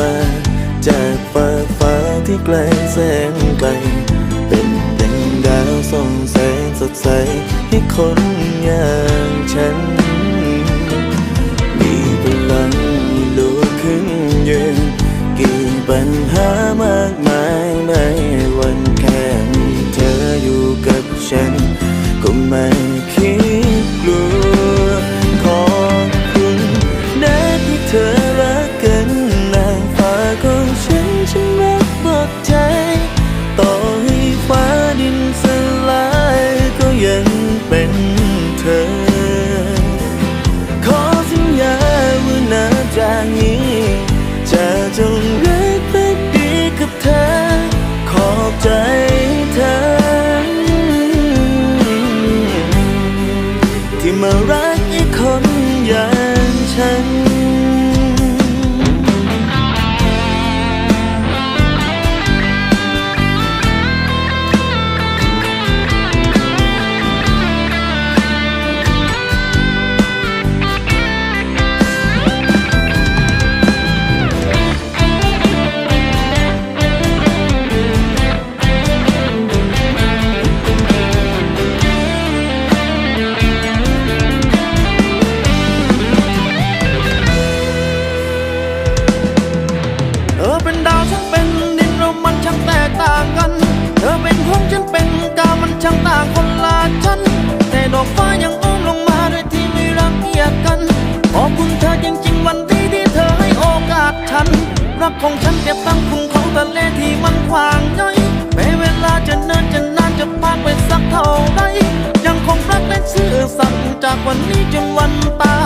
มา จากฟ้าฟ้าที่ไกลแสนไกล เป็นดังดาวส่องแสงสดใสให้คนอย่าง ฉันฉันรักหมดใจ ต่อให้ฟ้าดินสลายก็ยังเป็นเธอ ขอสัญญาว่านับจากนี้ จะจงรักและดีกับเธอ ขอบใจเธอ ที่มารัก รักของฉันเก็บตั้งคุงของทะเลที่มันกว้างใหญ่แม้เวลาจะเนินจะนานจะผ่านไปสักเท่าไรยังคงรักและซื่อสัตย์จากวันนี้จนวันตาย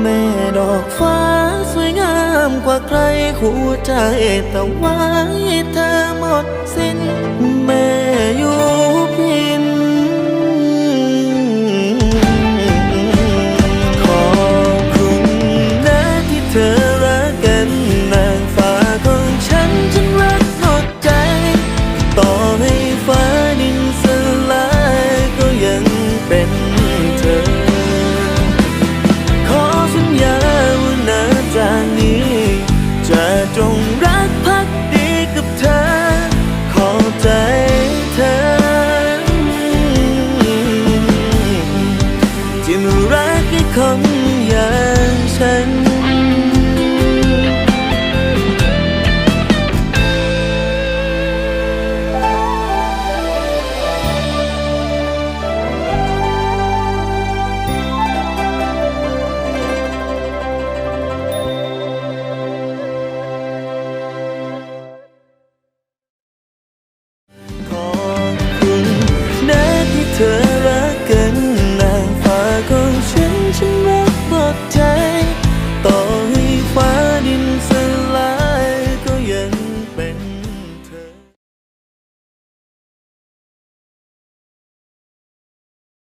แม่ดอกฟ้าสวยงามกว่าใครคู่ใจแต่ไว้เธอหมดสิ้นแม่อยู่